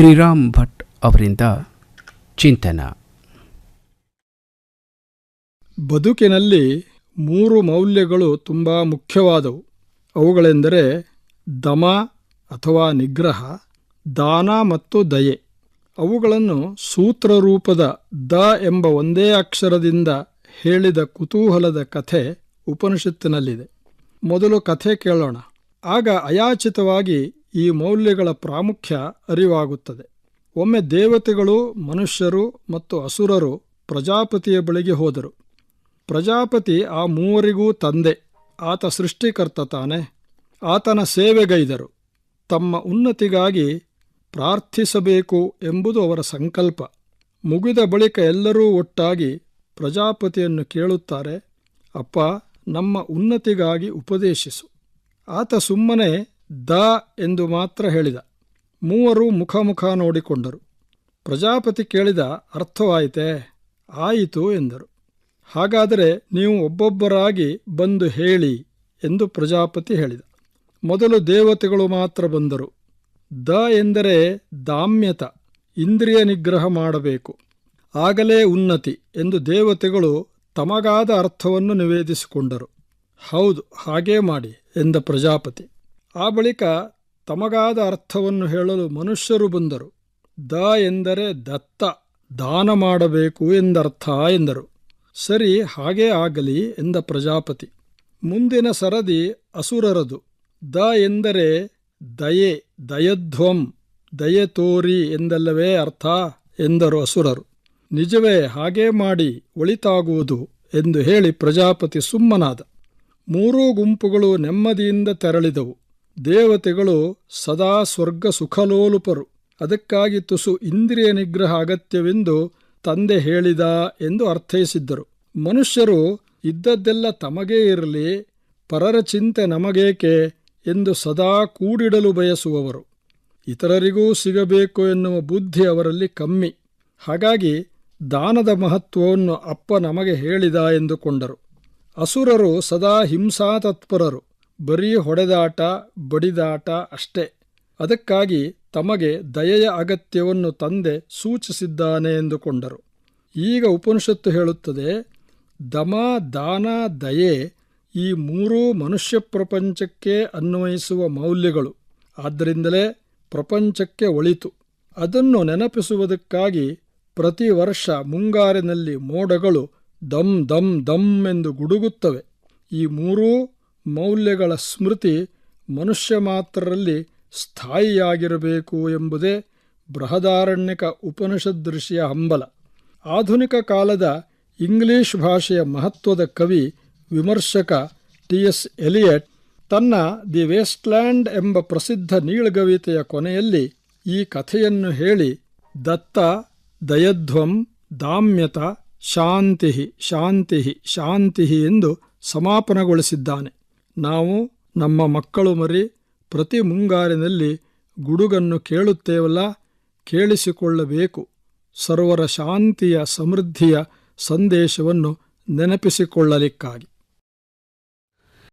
ಶ್ರೀರಾಮ್ ಭಟ್ ಅವರಿಂದ ಚಿಂತನ. ಬದುಕಿನಲ್ಲಿ ಮೂರು ಮೌಲ್ಯಗಳು ತುಂಬ ಮುಖ್ಯವಾದವು. ಅವುಗಳೆಂದರೆ ದಮ ಅಥವಾ ನಿಗ್ರಹ, ದಾನ ಮತ್ತು ದಯೆ. ಅವುಗಳನ್ನು ಸೂತ್ರರೂಪದ ದ ಎಂಬ ಒಂದೇ ಅಕ್ಷರದಿಂದ ಹೇಳಿದ ಕುತೂಹಲದ ಕಥೆ ಉಪನಿಷತ್ತಿನಲ್ಲಿದೆ. ಮೊದಲು ಕಥೆ ಕೇಳೋಣ. ಆಗ ಅಯಾಚಿತವಾಗಿ ಈ ಮೌಲ್ಯಗಳ ಪ್ರಾಮುಖ್ಯ ಅರಿವಾಗುತ್ತದೆ. ಒಮ್ಮೆ ದೇವತೆಗಳು, ಮನುಷ್ಯರು ಮತ್ತು ಅಸುರರು ಪ್ರಜಾಪತಿಯ ಬಳಿಗೆ ಹೋದರು. ಪ್ರಜಾಪತಿ ಆ ಮೂವರಿಗೂ ತಂದೆ, ಆತ ಸೃಷ್ಟಿಕರ್ತ ತಾನೆ. ಆತನ ಸೇವೆಗೈದರು. ತಮ್ಮ ಉನ್ನತಿಗಾಗಿ ಪ್ರಾರ್ಥಿಸಬೇಕು ಎಂಬುದು ಅವರ ಸಂಕಲ್ಪ. ಮುಗಿದ ಬಳಿಕ ಎಲ್ಲರೂ ಒಟ್ಟಾಗಿ ಪ್ರಜಾಪತಿಯನ್ನು ಕೇಳುತ್ತಾರೆ, ಅಪ್ಪ, ನಮ್ಮ ಉನ್ನತಿಗಾಗಿ ಉಪದೇಶಿಸು. ಆತ ಸುಮ್ಮನೆ ದ ಎಂದು ಮಾತ್ರ ಹೇಳಿದ. ಮೂವರು ಮುಖಮುಖ ನೋಡಿಕೊಂಡರು. ಪ್ರಜಾಪತಿ ಕೇಳಿದ, ಅರ್ಥವಾಯಿತೆ? ಆಯಿತು, ಎಂದರು. ಹಾಗಾದರೆ ನೀವು ಒಬ್ಬೊಬ್ಬರಾಗಿ ಬಂದು ಹೇಳಿ, ಎಂದು ಪ್ರಜಾಪತಿ ಹೇಳಿದ. ಮೊದಲು ದೇವತೆಗಳು ಮಾತ್ರ ಬಂದರು. ದ ಎಂದರೆ ದಾಮ್ಯತ, ಇಂದ್ರಿಯ ನಿಗ್ರಹ ಮಾಡಬೇಕು, ಆಗಲೇ ಉನ್ನತಿ ಎಂದು ದೇವತೆಗಳು ತಮಗಾದ ಅರ್ಥವನ್ನು ನಿವೇದಿಸಿಕೊಂಡರು. ಹೌದು, ಹಾಗೇ ಮಾಡಿ, ಎಂದ ಪ್ರಜಾಪತಿ. ಆ ಬಳಿಕ ತಮಗಾದ ಅರ್ಥವನ್ನು ಹೇಳಲು ಮನುಷ್ಯರು ಬಂದರು. ದ ಎಂದರೆ ದತ್ತ, ದಾನ ಮಾಡಬೇಕು ಎಂದರ್ಥ ಎಂದರು. ಸರಿ, ಹಾಗೇ ಆಗಲಿ ಎಂದ ಪ್ರಜಾಪತಿ. ಮುಂದಿನ ಸರದಿ ಅಸುರರದು. ದ ಎಂದರೆ ದಯೆ, ದಯಧ್ವಂ ದಯೆ ತೋರಿ ಎಂದಲ್ಲವೇ ಅರ್ಥ ಎಂದರು ಅಸುರರು. ನಿಜವೇ, ಹಾಗೇ ಮಾಡಿ ಒಳಿತಾಗುವುದು ಎಂದು ಹೇಳಿ ಪ್ರಜಾಪತಿ ಸುಮ್ಮನಾದ. ಮೂರೂ ಗುಂಪುಗಳು ನೆಮ್ಮದಿಯಿಂದ ತೆರಳಿದವು. ದೇವತೆಗಳು ಸದಾ ಸ್ವರ್ಗ ಸುಖಲೋಲುಪರು ಅದಕ್ಕಾಗಿ ತುಸು ಇಂದ್ರಿಯ ನಿಗ್ರಹ ಅಗತ್ಯವೆಂದು ತಂದೆ ಹೇಳಿದ ಎಂದು ಅರ್ಥೈಸಿದ್ದರು. ಮನುಷ್ಯರು ಇದ್ದದ್ದೆಲ್ಲ ತಮಗೇ ಇರಲಿ, ಪರರ ಚಿಂತೆ ನಮಗೇಕೆ ಎಂದು ಸದಾ ಕೂಡಿಡಲು ಬಯಸುವವರು. ಇತರರಿಗೂ ಸಿಗಬೇಕು ಎನ್ನುವ ಬುದ್ಧಿ ಅವರಲ್ಲಿ ಕಮ್ಮಿ. ಹಾಗಾಗಿ ದಾನದ ಮಹತ್ವವನ್ನು ಅಪ್ಪ ನಮಗೆ ಹೇಳಿದ ಎಂದುಕೊಂಡರು. ಅಸುರರು ಸದಾ ಹಿಂಸಾತತ್ಪರರು. ಬರೀ ಹೊಡೆದಾಟ ಬಡಿದಾಟ ಅಷ್ಟೇ. ಅದಕ್ಕಾಗಿ ತಮಗೆ ದಯೆಯ ಅಗತ್ಯವನ್ನು ತಂದೆ ಸೂಚಿಸಿದ್ದಾನೆ ಎಂದುಕೊಂಡರು. ಈಗ ಉಪನಿಷತ್ತು ಹೇಳುತ್ತದೆ, ದಮ ದಾನ ದಯೆ ಈ ಮೂರೂ ಮನುಷ್ಯ ಪ್ರಪಂಚಕ್ಕೆ ಅನ್ವಯಿಸುವ ಮೌಲ್ಯಗಳು. ಆದ್ದರಿಂದಲೇ ಪ್ರಪಂಚಕ್ಕೆ ಒಳಿತು. ಅದನ್ನು ನೆನಪಿಸುವುದಕ್ಕಾಗಿ ಪ್ರತಿ ವರ್ಷ ಮುಂಗಾರಿನಲ್ಲಿ ಮೋಡಗಳು ದಮ್ ದಮ್ ದಮ್ ಎಂದು ಗುಡುಗುತ್ತವೆ. ಈ ಮೂರೂ ಮೌಲ್ಯಗಳ ಸ್ಮೃತಿ ಮನುಷ್ಯ ಮಾತ್ರರಲ್ಲಿ ಸ್ಥಾಯಿಯಾಗಿರಬೇಕು ಎಂಬುದೇ ಬೃಹದಾರಣ್ಯಕ ಉಪನಿಷದೃಶಿಯ ಹಂಬಲ. ಆಧುನಿಕ ಕಾಲದ ಇಂಗ್ಲಿಷ್ ಭಾಷೆಯ ಮಹತ್ವದ ಕವಿ, ವಿಮರ್ಶಕ ಟಿ ಎಸ್ ಎಲಿಯಟ್ ತನ್ನ ದಿ ವೇಸ್ಟ್ಲ್ಯಾಂಡ್ ಎಂಬ ಪ್ರಸಿದ್ಧ ನೀಳಗವಿತೆಯ ಕೊನೆಯಲ್ಲಿ ಈ ಕಥೆಯನ್ನು ಹೇಳಿ, ದತ್ತ, ದಯಧ್ವಂ, ದಾಮ್ಯತ ಶಾಂತಿ ಶಾಂತಿ ಶಾಂತಿ ಎಂದು ಸಮಾಪನಗೊಳಿಸಿದ್ದಾನೆ. ನಾವು ನಮ್ಮ ಮಕ್ಕಳು ಮರಿ ಪ್ರತಿ ಮುಂಗಾರಿನಲ್ಲಿ ಗುಡುಗನ್ನು ಕೇಳುತ್ತೇವಲ್ಲ? ಕೇಳಿಸಿಕೊಳ್ಳಬೇಕು. ಸರ್ವರ ಶಾಂತಿಯ ಸಮೃದ್ಧಿಯ ಸಂದೇಶವನ್ನು ನೆನಪಿಸಿಕೊಳ್ಳಲಿಕ್ಕಾಗಿ.